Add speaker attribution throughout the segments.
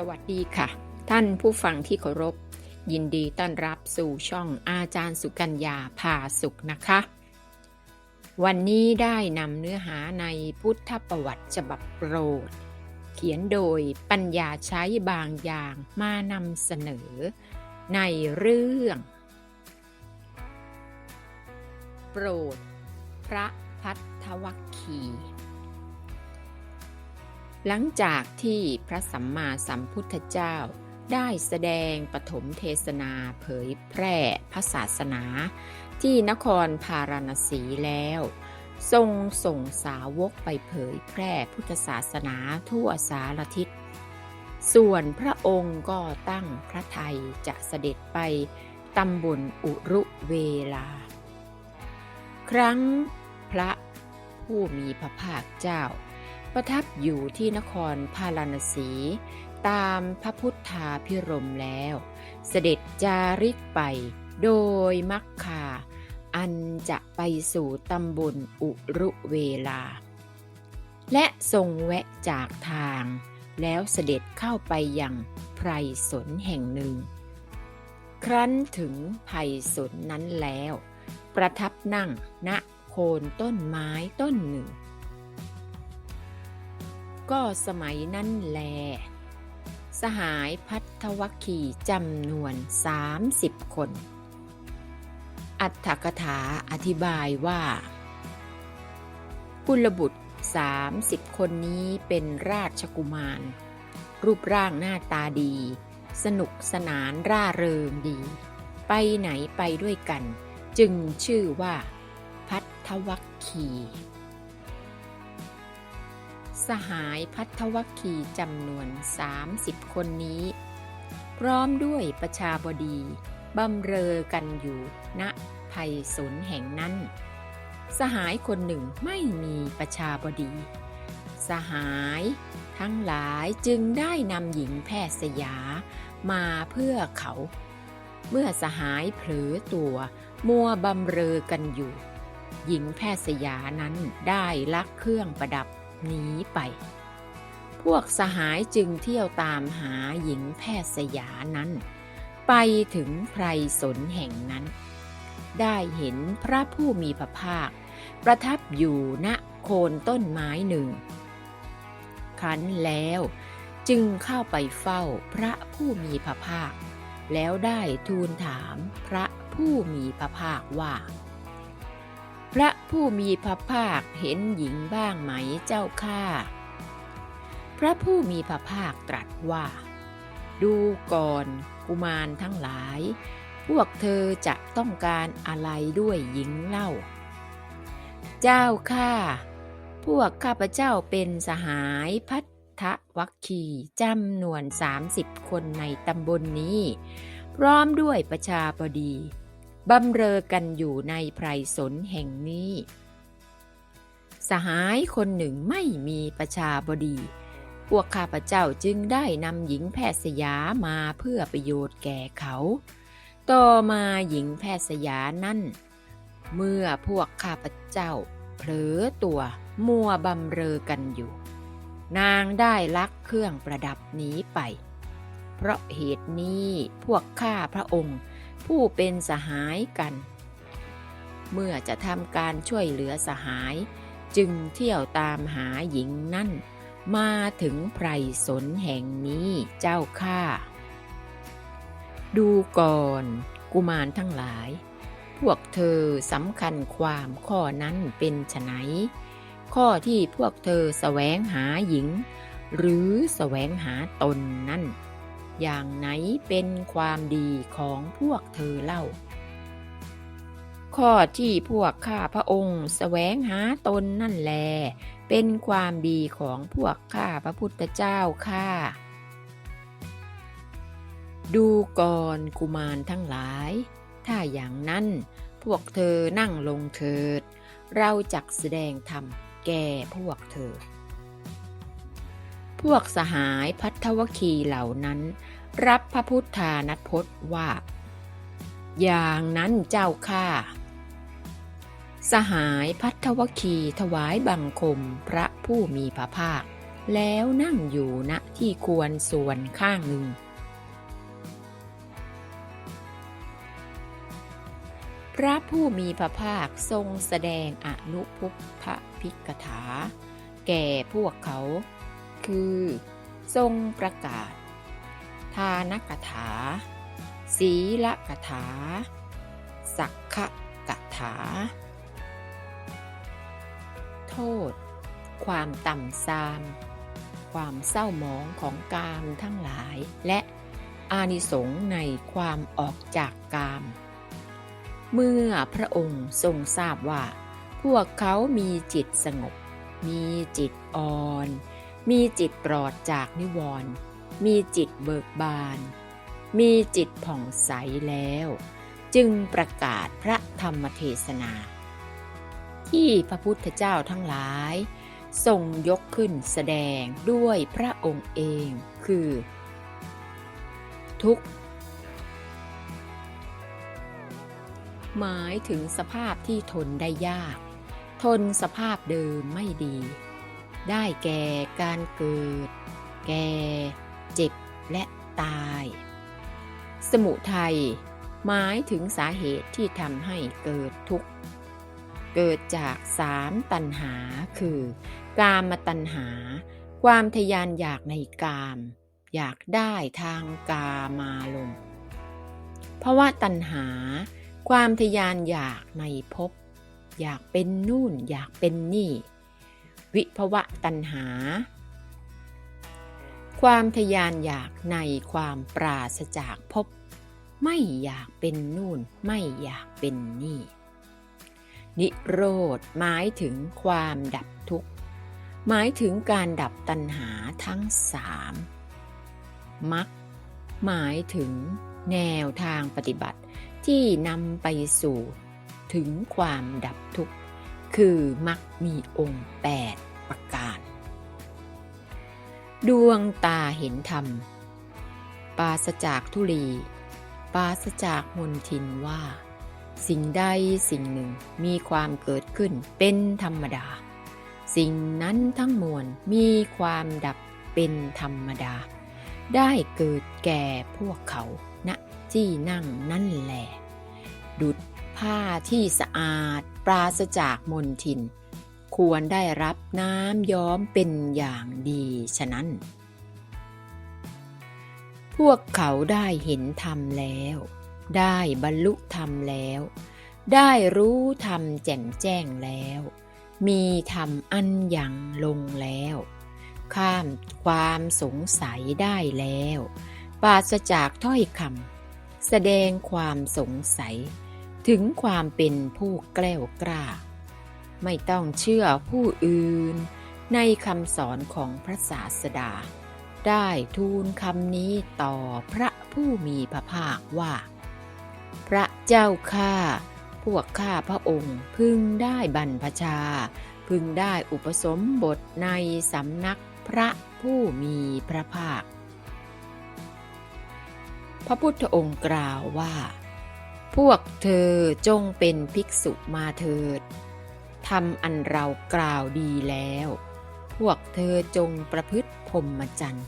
Speaker 1: สวัสดีค่ะ ท่านผู้ฟังที่เคารพ ยินดีต้อนรับสู่ช่องอาจารย์สุกัญญาพาสุขนะคะ วันนี้ได้นำเนื้อหาในพุทธประวัติฉบับโปรด เขียนโดยปัญญาใช้บางอย่างมานำเสนอ ในเรื่อง โปรด พระพัทธวัคคี หลังจากที่พระสัมมาสัมพุทธเจ้า ได้แสดงปฐมเทศนาเผยแพร่พระศาสนา ที่นครพาราณสีแล้ว ทรงส่งสาวกไปเผยแพร่พุทธศาสนาทั่วสารทิศ ส่วนพระองค์ก็ตั้งพระไทยจะเสด็จไปตำบลอุรุเวลา ครั้งพระผู้มีพระภาคเจ้า ประทับอยู่ที่นครพาราณสี ตามพระพุทธาพิรมแล้ว เสด็จจาริกไปโดยมักคา อันจะไปสู่ตำบลอุรุเวลา และทรงแวะจากทาง แล้วเสด็จเข้าไปยังไพรสนแห่งหนึ่ง ครั้นถึงไพรสนนั้นแล้ว ประทับนั่งณโคนต้นไม้ต้นหนึ่ง ก็สมัยนั้นแล สหายพัทธวัคคีจำนวน 30 คน อัตถกถาอธิบายว่ากุลบุตร 30 คนนี้เป็นราชกุมาร รูปร่างหน้าตาดี สนุกสนานร่าเริงดี ไปไหนไปด้วยกัน จึงชื่อว่า พัทธวัคคี สหายพัทธวัคคีจำนวน 30 คนนี้ พร้อมด้วยประชาบดีบำเรอกันอยู่ณภัยสนแห่งนั้น สหายคนหนึ่งไม่มีประชาบดี สหายทั้งหลายจึงได้นำหญิงแพทย์สยามาเพื่อเขา เมื่อสหายเผลอตัวมัวบำเรอกันอยู่ หญิงแพทย์สยานั้นได้ลักเครื่องประดับ หนีไป พวกสหายจึงเที่ยวตามหาหญิงแพทย์สยานั้น ไปถึงไพรสนแห่งนั้น ได้เห็นพระผู้มีพระภาค ประทับอยู่ณโคนต้นไม้หนึ่งคันแล้วจึงเข้าไปเฝ้าพระผู้มีพระภาค แล้วได้ทูลถามพระผู้มีพระภาคว่า พระผู้มีพระภาคเห็นหญิงบ้างไหมเจ้าข้าพระผู้มีพระภาคตรัสว่า ดูก่อนกุมารทั้งหลาย พวกเธอจะต้องการอะไรด้วยหญิงเล่า เจ้าข้าพวกข้าพเจ้าเป็นสหายพัทธวัคคีจำนวน 30 คนในตำบลนนี้ พร้อมด้วยประชาบดี บำเรอกันอยู่ในไพรสนแห่งนี้ สหายคนหนึ่งไม่มีประชาบดี พวกข้าพเจ้าจึงได้นำหญิงแพทย์สยามาเพื่อประโยชน์แก่เขา ต่อมาหญิงแพทย์สยานั่น เมื่อพวกข้าพเจ้าเผลอตัวมัวบำเรอกันอยู่ นางได้ลักเครื่องประดับนี้ไป เพราะเหตุนี้พวกข้าพระองค์ ผู้เป็นสหายกัน เมื่อจะทำการช่วยเหลือสหาย จึงเที่ยวตามหาหญิงนั่น มาถึงไพรสนแห่งนี้เจ้าข้าดูก่อนกุมารทั้งหลาย พวกเธอสำคัญความข้อนั้นเป็นไฉนข้อที่พวกเธอแสวงหาหญิง หรือแสวงหาตนนั่น อย่างไหนเป็นความดีของพวกเธอเล่า ข้อที่พวกข้าพระองค์แสวงหาตนนั่นแล เป็นความดีของพวกข้าพระพุทธเจ้าข้าดูก่อนกุมารทั้งหลาย ถ้าอย่างนั้น พวกเธอนั่งลงเถิด เราจักแสดงธรรมแก่พวกเธอ พวกสหายพัทธวคีเหล่านั้น รับพระพุทธานัพจน์ว่า อย่างนั้นเจ้าข้าสหายพัทธวคีถวายบังคมพระผู้มีพระภาค แล้วนั่งอยู่ณที่ควรส่วนข้างหนึ่ง พระผู้มีพระภาคทรงแสดงอนุพุพพพิกถา แก่พวกเขา คือ ทรงประกาศ ทานกถา ศีลกถา สักขกถา โทษ ความต่ำทราม ความเศร้าหมองของกามทั้งหลาย และอานิสงส์ในความออกจากกาม เมื่อพระองค์ทรงทราบว่า พวกเขามีจิตสงบ มีจิตอ่อน มีจิตปลอดจากนิวรณ์มีจิตเบิกบาน มีจิตผ่องใสแล้ว จึงประกาศพระธรรมเทศนา ที่พระพุทธเจ้าทั้งหลาย ทรงยกขึ้นแสดงด้วยพระองค์เองคือ ทุกหมายถึงสภาพที่ทนได้ยาก ทนสภาพเดิมไม่ดี ได้แก่การเกิด แก่ เจ็บ และตาย สมุทัยหมายถึงสาเหตุที่ทำให้เกิดทุกข์ เกิดจากสามตัณหาคือ กามตัณหา ความทยานอยากในกาม อยากได้ทางกามาลมณ์เพราะว่าตัณหา ความทยานอยากในภพอยากเป็นนู่นอยากเป็นนี่ วิภวะตัณหา ความทยานอยากในความปราศจากภพไม่อยากเป็นนู่นไม่อยากเป็นนี่ นิโรธหมายถึงความดับทุกข์ หมายถึงการดับตัณหาทั้งสามมักหมายถึงแนวทางปฏิบัติที่นำไปสู่ถึงความดับทุกข์ คือมักมีองค์8ประการ ดวงตาเห็นธรรม ปราศจากทุลี ปราศจากมนทินว่า สิ่งใดสิ่งหนึ่งมีความเกิดขึ้นเป็นธรรมดา สิ่งนั้นทั้งมวลมีความดับเป็นธรรมดา ได้เกิดแก่พวกเขาณที่นั่งนั่นแหละดุดผ้าที่สะอาด ปราศจากมลทิน ควรได้รับน้ำย้อมเป็นอย่างดีฉะนั้น พวกเขาได้เห็นธรรมแล้ว ได้บรรลุธรรมแล้ว ได้รู้ธรรมแจ่มแจ้งแล้ว มีธรรมอันยังลงแล้ว ข้ามความสงสัยได้แล้ว ปราศจากถ้อยคำแสดงความสงสัย ถึงความเป็นผู้แกล้วกล้า ไม่ต้องเชื่อผู้อื่น ในคำสอนของพระศาสดา ได้ทูลคำนี้ต่อพระผู้มีพระภาคว่า พระเจ้าข้าพวกข้าพระองค์พึงได้บรรพชา พึงได้อุปสมบทในสำนักพระผู้มีพระภาค พระพุทธองค์กล่าวว่า พวกเธอจงเป็นภิกษุมาเถิดทำอันเรากล่าวดีแล้ว พวกเธอจงประพฤติพรหมจรรย์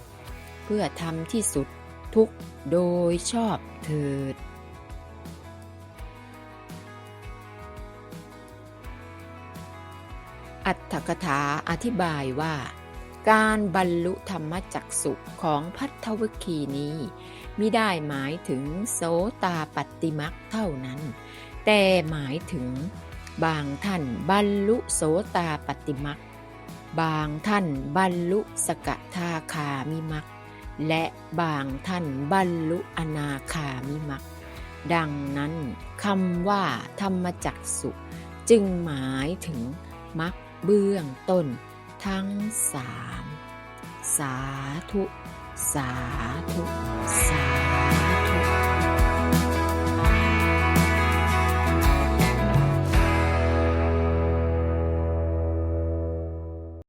Speaker 1: เพื่อทำที่สุดทุกโดยชอบเถิด อัตถกถาอธิบายว่า การบรรลุธรรมจักสุขของพัทธวคีนี้ มิได้หมายถึงโสตาปัตติมักเท่านั้น แต่หมายถึงบางท่านบรรลุโสตาปัตติมักบางท่านบรรลุสกทาคามิมักและบางท่านบรรลุอนาคามิมักดังนั้นคำว่าธรรมจักสุจึงหมายถึงมักเบื้องต้นทั้งสามสาธุ สาธุสาธุ